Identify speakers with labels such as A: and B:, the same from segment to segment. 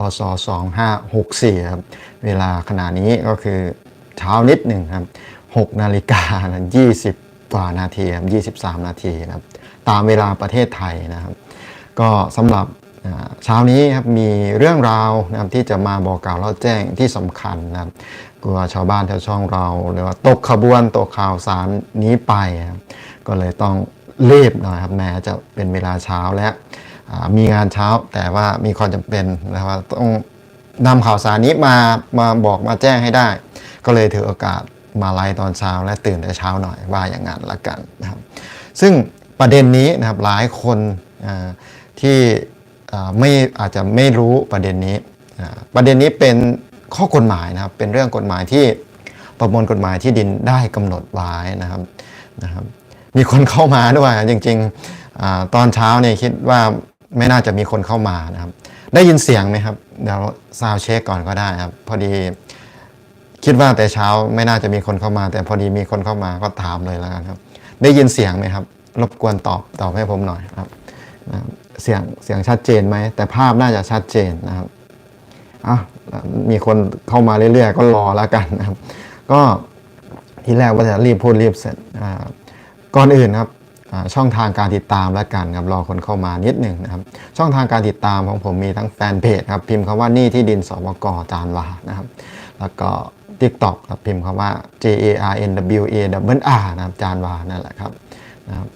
A: พศ2564ครับเวลาขณะนี้ก็คือเช้านิดหนึ่งครับ6นาฬิกา20กว่านาทีครับ23 นาทีนะครับตามเวลาประเทศไทยนะครับ ก็สำหรับเช้านี้ครับมีเรื่องราวนะครับที่จะมาบอกกล่าวเล่าแจ้งที่สำคัญนะครับกลัวชาวบ้านชาวช่องเราหรือว่าตกขบวนตกข่าวสารนี้ไปครับก็เลยต้องรีบหน่อยครับแม้จะเป็นเวลาเช้าและอ่า มีงานเช้าแต่ว่ามีความจำเป็นนะครับว่าต้องนำข่าวสารนี้มามาบอกมาแจ้งให้ได้ ก็เลยถือโอกาสมาไลฟ์ตอนเช้าและตื่นแต่เช้าหน่อยว่าอย่างนั้นละกันนะครับ ซึ่งประเด็นนี้นะครับหลายคนที่ไม่อาจจะไม่รู้ประเด็นนี้ ประเด็นนี้เป็นข้อกฎหมายนะครับ เป็นเรื่องกฎหมายที่ประมวลกฎหมายที่ดินได้กำหนดไว้นะครับนะครับ มีคนเข้ามาด้วยจริงๆอตอนเช้าเนี่ยคิดว่า ไม่น่าจะมีคนเข้ามานะครับ ได้ยินเสียงไหมครับ เดี๋ยวซาวเช็คก่อนก็ได้ครับ พอดี คิดว่าแต่เช้าไม่น่าจะมีคนเข้ามา แต่พอดีมีคนเข้ามาก็ถามเลยแล้วกันครับ ได้ยินเสียงไหมครับ รบกวนตอบตอบให้ผมหน่อยครับ เสียงเสียงชัดเจนไหม แต่ภาพน่าจะชัดเจนนะครับอะมีคนเข้ามาเรื่อยๆ ก็รอแล้วกันนะครับ ก็ทีแรกว่าจะรีบพูดรีบเสร็จก่อนอื่นครับ ช่องทางการติดตามแล้วกันครับรอคนเข้ามานิดหนึ่งนะครับ ช่องทางการติดตามของผมมีทั้งแฟนเพจครับพิมพ์คำว่านี่ที่ดินสปกจานวานะครับ แล้วก็ TikTok ครับพิมพ์คำว่า J A R N W A W R นะครับจานวานั่นแหละครับนะครับ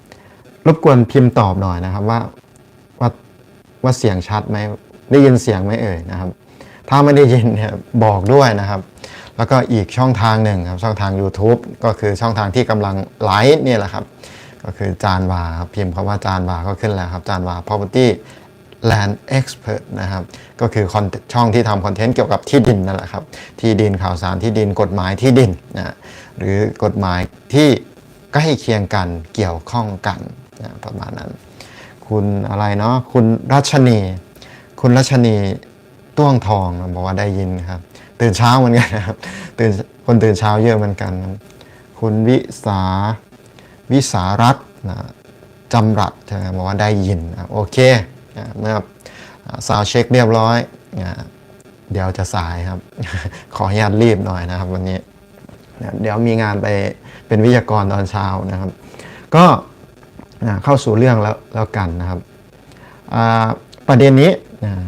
A: รบกวนพิมพ์ตอบหน่อยนะครับว่าว่าว่าเสียงชัดไหมได้ยินเสียงไหมเอ่ยนะครับ ถ้าไม่ได้ยินเนี่ยบอกด้วยนะครับ แล้วก็อีกช่องทางหนึ่งครับช่องทาง YouTube ก็คือช่องทางที่กำลังไลฟ์เนี่ยแหละครับ ก็คือจานวาครับพิมพ์คำว่าจานวาก็ขึ้นแล้วครับจานวา property land expert นะครับ ก็คือคช่องที่ทำคอนเทนต์เกี่ยวกับที่ดินนั่นแหละครับ ที่ดินข่าวสารที่ดินกฎหมายที่ดินนะหรือกฎหมายที่ใกล้เคียงกันเกี่ยวข้องกันนะประมาณนั้น คุณอะไรเนาะคุณรัชนี คุณรัชนีต้วงทองบอกว่าได้ยินครับ ตื่นเช้าเหมือนกันนะครับตื่นคนตื่นเช้าเยอะเหมือนกัน คุณวิสา วิสารัตน์นะจำรัดใช่ไหมบอกว่าได้ยินนะโอเคนะเมื่อซาวเช็คเรียบร้อยนะเดี๋ยวจะสายครับ ขออนุญาตรีบหน่อยนะครับวันนี้นะเดี๋ยวมีงานไปเป็นวิทยากรตอนเช้านะครับ ก็อ่าเข้าสู่เรื่องแล้วแล้วกันนะครับ ประเด็นนี้อ่า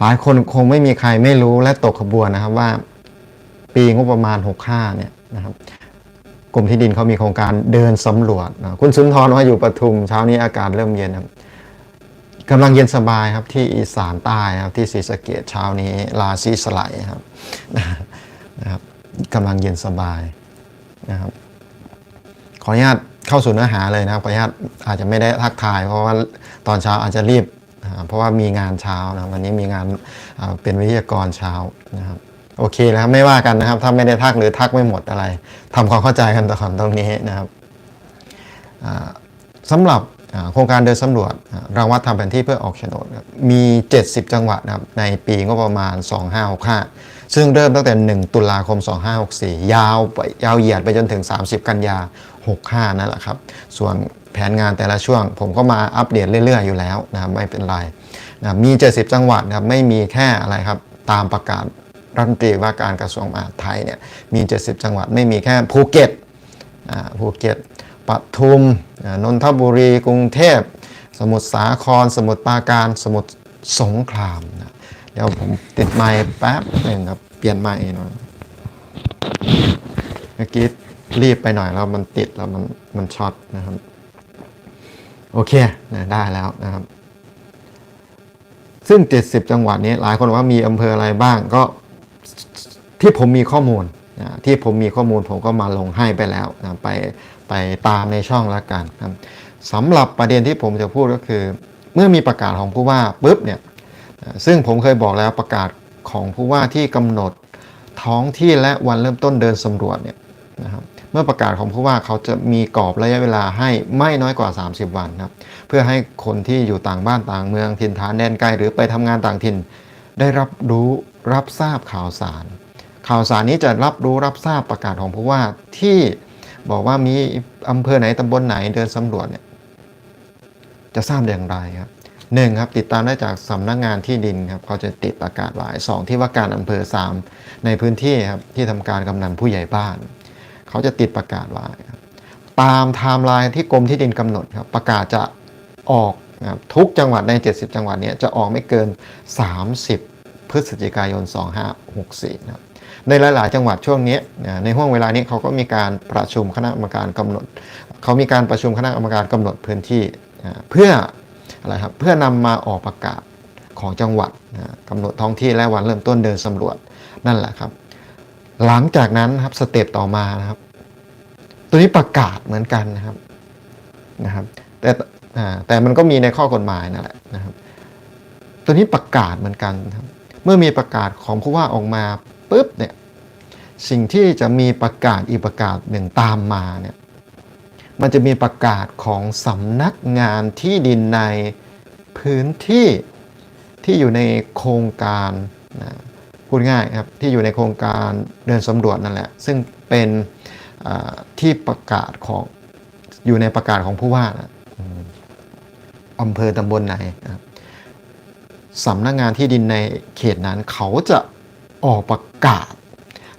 A: หลายคนคงไม่มีใครไม่รู้และตกขบวนนะครับว่า ปีงบประมาณ 65เนี่ยนะครับ กรมที่ดินเขามีโครงการเดินสำรวจนะคุณสุนทรว่าอยู่ปทุมเช้านี้อากาศเริ่มเย็นครับกำลังเย็นสบายครับที่อีสานใต้ครับที่ศรีสะเกดเช้านี้ลาซีสไลด์ครับนะครับกำลังเย็นสบายนะครับขออนุญาตเข้าสู่เนื้อหาเลยนะครับขออนุญาตอาจจะไม่ได้ทักทาย เพราะว่าตอนเช้าอาจจะรีบ เพราะว่ามีงานเช้านะวันนี้มีงานเป็นวิทยากรเช้านะครับ โอเคแล้วครับไม่ว่ากันนะครับ ถ้าไม่ได้ทักหรือทักไม่หมดอะไรทำความเข้าใจกันต่อตรงนี้นะครับอ่าสำหรับโครงการเดินสำรวจอ่างวัดทำแผนที่เพื่อออกโฉนดมี 70 จังหวัดนะครับในปีงบประมาณ 2565 ซึ่งเริ่มตั้งแต่ 1 ตุลาคม 2564 ยาวไปยาวเหยียดไปจนถึง 30 กันยา 65 นั่นแหละครับ ส่วนแผนงานแต่ละช่วง ผมก็มาอัปเดตเรื่อย ๆ อยู่แล้วนะครับไม่เป็นไรนะมี 70 จังหวัดนะครับไม่มีแค่อะไรครับ ตามประกาศ รัฐมนตรีว่าการกระทรวงมหาดไทยเนี่ยมี 70 จังหวัดไม่มีแค่ภูเก็ตภูเก็ตปทุมนนทบุรี กรุงเทพ สมุทรสาคร สมุทรปราการ สมุทรสงครามนะเดี๋ยวผมติดไมค์แป๊บหนึ่งครับ เปลี่ยนไมค์หน่อยเมื่อกี้รีบไปหน่อยแล้วมันติดแล้วมันมันช็อตนะครับ โอเคนะได้แล้วนะครับ ซึ่ง 70 จังหวัดนี้หลายคนว่ามีอำเภออะไรบ้างก็ ที่ผมมีข้อมูลนะที่ผมมีข้อมูลผมก็มาลงให้ไปแล้วนะไปไปตามในช่องแล้วกันนะสำหรับประเด็นที่ผมจะพูดก็คือ เมื่อมีประกาศของผู้ว่าปุ๊บเนี่ยซึ่งผมเคยบอกแล้วประกาศของผู้ว่าที่กำหนดท้องที่และวันเริ่มต้นเดินสำรวจเนี่ยนะครับเมื่อประกาศของผู้ว่าเขาจะมีกรอบระยะเวลาให้ไม่น้อยกว่า 30 วันครับเพื่อให้คนที่อยู่ต่างบ้านต่างเมืองถิ่นฐานแดนไกลหรือไปทำงานต่างถิ่น ได้รับรู้รับทราบข่าวสาร ข่าวสารนี้จะรับรู้รับทราบประกาศของผู้ว่าที่บอกว่ามีอำเภอไหนตำบลไหนเดินสำรวจเนี่ยจะทราบอย่างไรครับหนึ่งครับติดตามได้จากสำนักงานที่ดินครับเขาจะติดประกาศไว้สองที่ว่าการอำเภอสามในพื้นที่ครับที่ทำการกำนันผู้ใหญ่บ้าน เขาจะติดประกาศไว้ตามไทม์ไลน์ที่กรมที่ดินกำหนดครับประกาศจะออก นะครับทุกจังหวัดใน 70 จังหวัดนี้จะออกไม่เกิน 30 พฤศจิกายน 2564นะครับในหลาย ๆ จังหวัดช่วงนี้ในห่วงเวลานี้เขาก็มีการประชุมคณะกรรมการกำหนด เขามีการประชุมคณะกรรมการกำหนดพื้นที่เพื่ออะไรครับเพื่อนำมาออกประกาศของจังหวัดนะกำหนดท้องที่และวันเริ่มต้นเดินสำรวจนั่นแหละครับ หลังจากนั้นครับสเต็ปต่อมานะครับ ตัวนี้ประกาศเหมือนกันนะครับนะครับ แต่ แต่มันก็มีในข้อกฎหมายนั่นแหละนะครับ ตัวนี้ประกาศเหมือนกันครับ เมื่อมีประกาศของผู้ว่าออกมาปุ๊บเนี่ยสิ่งที่จะมีประกาศอีกประกาศหนึ่งตามมาเนี่ยมันจะมีประกาศของสำนักงานที่ดินในพื้นที่ที่อยู่ในโครงการนะพูดง่ายครับที่อยู่ในโครงการเดินสำรวจนั่นแหละ ซึ่งเป็นที่ประกาศของอยู่ในประกาศของผู้ว่านะ อำเภอตำบลไหนสำนักงานที่ดินในเขตนั้นเขาจะออกประกาศ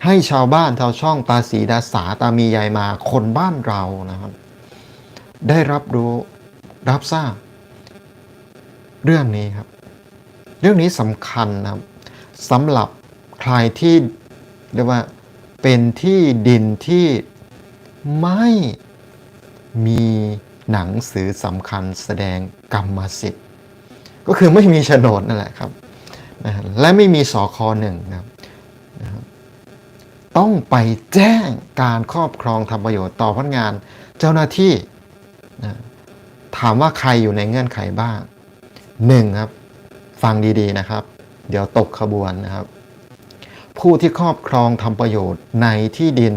A: ให้ชาวบ้านชาวช่องตาสีดาสาตามียายมาคนบ้านเรานะครับ ได้รับรู้รับทราบ เรื่องนี้ครับ เรื่องนี้สำคัญนะครับสำหรับใครที่เรียกว่าเป็นที่ดินที่ไม่มี หนังสือสำคัญแสดงกรรมสิทธิ์ ก็คือไม่มีโฉนดนั่นแหละครับนะและไม่มีสอคอหนึ่งนะครับต้องไปแจ้งการครอบครองทำประโยชน์ต่อพนักงานเจ้าหน้าที่นะถามว่าใครอยู่ในเงื่อนไขบ้างหนึ่งครับ ฟังดีๆนะครับ เดี๋ยวตกขบวนนะครับ ผู้ที่ครอบครองทำประโยชน์ในที่ดิน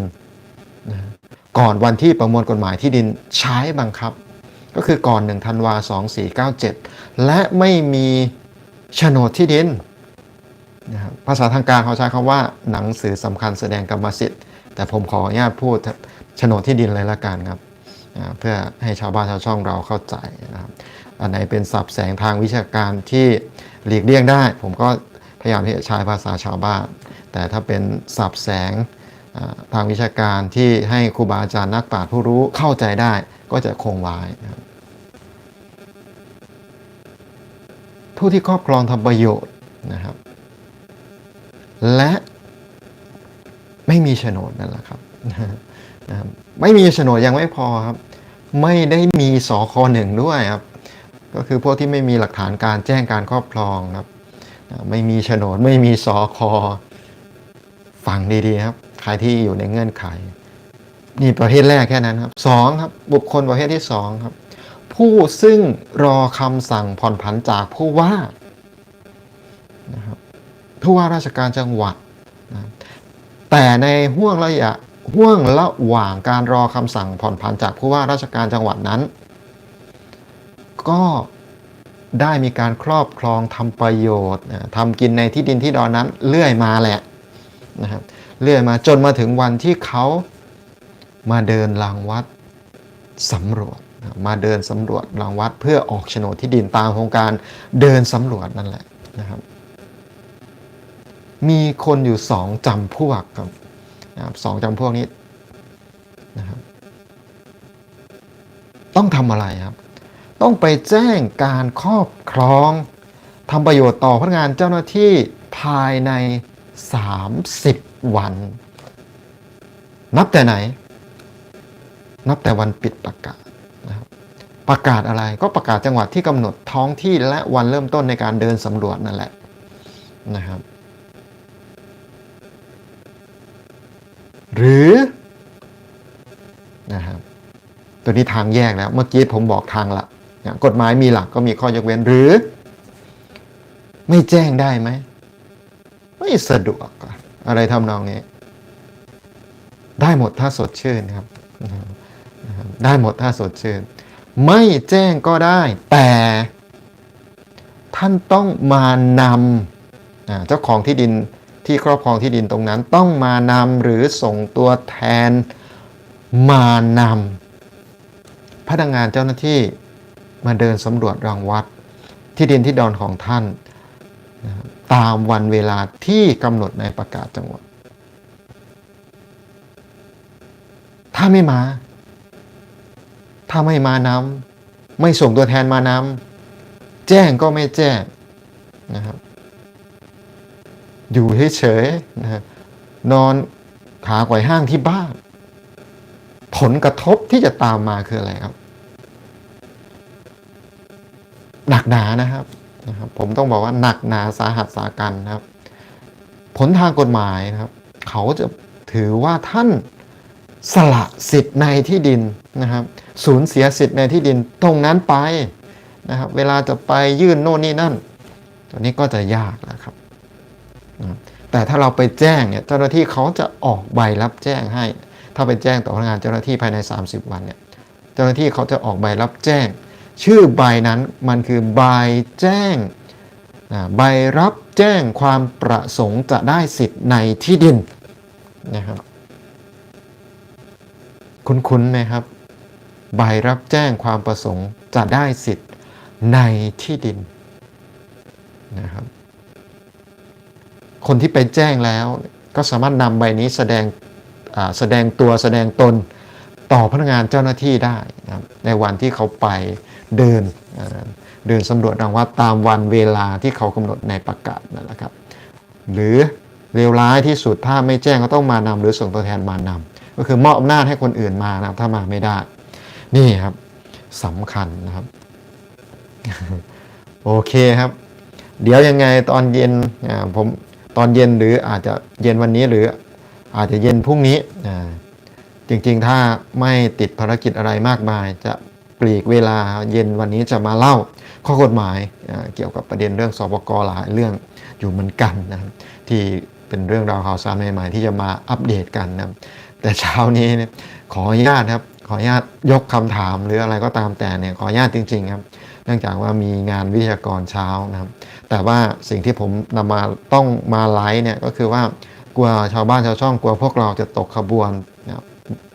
A: ก่อนวันที่ประมวลกฎหมายที่ดินใช้บังคับ ก็คือก่อน1ธันวา2497 และไม่มีโฉนดที่ดินนะครับภาษาทางการเขาใช้คำว่าหนังสือสำคัญแสดงกรรมสิทธิ์ แต่ผมขออนุญาตพูดโฉนดที่ดินเลยละกันครับเพื่อให้ชาวบ้านชาวช่องเราเข้าใจนะครับอันไหนเป็นศัพท์แสงทางวิชาการที่หลีกเลี่ยงได้ ผมก็พยายามที่จะใช้ภาษาชาวบ้าน แต่ถ้าเป็นศัพท์แสง ทางวิชาการที่ให้ครูบาอาจารย์นักปราชญ์ผู้รู้เข้าใจได้ก็จะคงไว้นะครับผู้ที่ครอบครองทำประโยชน์นะครับ และไม่มีโฉนดนั่นแหละครับนะครับไม่มีโฉนดยังไม่พอครับ ไม่ได้มีสคหนึ่งด้วยครับ ก็คือพวกที่ไม่มีหลักฐานการแจ้งการครอบครองครับ ไม่มีโฉนดไม่มีสคฟังดีๆครับ ใครที่อยู่ในเงื่อนไข นี่ประเภทแรกแค่นั้นครับสองครับบุคคลประเภทที่สองครับ ผู้ซึ่งรอคำสั่งผ่อนผันจากผู้ว่านะครับผู้ว่าราชการจังหวัดนะแต่ในห่วงระยะห่วงระหว่างการรอคำสั่งผ่อนผันจากผู้ว่าราชการจังหวัดนั้น ก็ได้มีการครอบครองทำประโยชน์นะทำกินในที่ดินที่ดอนนั้นเรื่อยมาแหละนะครับ เรื่อยมาจนมาถึงวันที่เขามาเดินรางวัดสำรวจ มาเดินสำรวจรางวัดเพื่อออกโฉนดที่ดินตามโครงการเดินสำรวจนั่นแหละนะครับ มีคนอยู่สองจำพวกครับนะครับสองจำพวกนี้นะครับต้องทำอะไรครับ ต้องไปแจ้งการครอบครองทำประโยชน์ต่อพนักงานเจ้าหน้าที่ภายใน 30 วัน นับแต่ไหน นับแต่วันปิดประกาศนะครับประกาศอะไรก็ประกาศจังหวัดที่กำหนดท้องที่และวันเริ่มต้นในการเดินสำรวจนั่นแหละนะครับ หรือนะครับตัวนี้ทางแยกแล้ว เมื่อกี้ผมบอกทางละนะกฎหมายมีหลักก็มีข้อยกเว้นหรือ ไม่แจ้งได้ไหม ไม่สะดวก อะไรทำนองนี้ ได้หมดถ้าสดชื่นครับ ได้หมดถ้าสดชื่น ไม่แจ้งก็ได้ แต่ท่านต้องมานำเจ้าของที่ดินที่ครอบครองที่ดินตรงนั้น ต้องมานำหรือส่งตัวแทนมานำพนักงานเจ้าหน้าที่มาเดินสำรวจรังวัด ที่ดินที่ดอนของท่านนะครับ ตามวันเวลาที่กำหนดในประกาศจังหวัด ถ้าไม่มา ถ้าไม่มานำไม่ส่งตัวแทนมานำแจ้งก็ไม่แจ้งนะครับ อยู่เฉยๆนะนอนขาไขว่ห้างที่บ้าน ผลกระทบที่จะตามมาคืออะไรครับ หนักหนานะครับ นะครับผมต้องบอกว่าหนักหนาสาหัสสากันนะครับ ผลทางกฎหมายนะครับ เขาจะถือว่าท่านสละสิทธิ์ในที่ดินนะครับ สูญเสียสิทธิ์ในที่ดินตรงนั้นไปนะครับ เวลาจะไปยื่นโน่นนี่นั่น ตัวนี้ก็จะยากนะครับนะครับ แต่ถ้าเราไปแจ้งเนี่ยเจ้าหน้าที่เขาจะออกใบรับแจ้งให้ ถ้าไปแจ้งต่อพนักงานเจ้าหน้าที่ภายใน 30 วันเนี่ย เจ้าหน้าที่เขาจะออกใบรับแจ้ง ชื่อใบนั้นมันคือใบแจ้งใบรับแจ้งความประสงค์จะได้สิทธิ์ในที่ดินนะครับคุ้นๆไหมครับ ใบรับแจ้งความประสงค์จะได้สิทธิ์ในที่ดินนะครับคนที่ไปแจ้งแล้วก็สามารถนำใบนี้แสดงแสดงตัวแสดงตนต่อพนักงานเจ้าหน้าที่ได้นะครับในวันที่เขาไป เดินเดินสำรวจรังวัดตามวันเวลาที่เขากำหนดในประกาศนั่นแหละครับ หรือเลวร้ายที่สุดถ้าไม่แจ้งก็ต้องมานำหรือส่งตัวแทนมานำก็คือมอบอำนาจให้คนอื่นมานะถ้ามาไม่ได้ นี่ครับสำคัญนะครับ โอเคครับ เดี๋ยวยังไงตอนเย็นผมตอนเย็นหรืออาจจะเย็นวันนี้หรืออาจจะเย็นพรุ่งนี้จริงๆ ถ้าไม่ติดภารกิจอะไรมากมายจะ ปลีกเวลาเย็นวันนี้จะมาเล่าข้อกฎหมายเกี่ยวกับประเด็นเรื่องสปกหลายเรื่องอยู่เหมือนกันนะครับที่เป็นเรื่องราวข่าวสารใหม่ๆที่จะมาอัปเดตกันนะครับแต่เช้านี้เนี่ยขออนุญาตครับขออนุญาตยกคำถามหรืออะไรก็ตามแต่เนี่ยขออนุญาตจริง ๆ ครับ เนื่องจากว่ามีงานวิทยากรเช้านะครับ แต่ว่าสิ่งที่ผมนำมาต้องมาไลฟ์เนี่ยก็คือว่ากลัวชาวบ้านชาวช่องกลัวพวกเราจะตกขบวน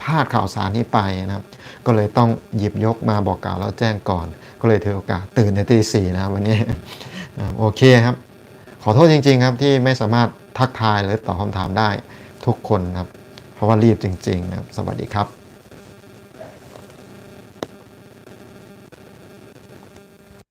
A: พลาดข่าวสารนี้ไปนะครับ ก็เลยต้องหยิบยกมาบอกกล่าวแล้วแจ้งก่อน ก็เลยถือโอกาสตื่นในตีสี่นะวันนี้โอเคครับ ขอโทษจริง ๆ ครับที่ไม่สามารถทักทายหรือตอบคำถามได้ทุกคนครับ เพราะว่ารีบจริงๆนะครับสวัสดีครับ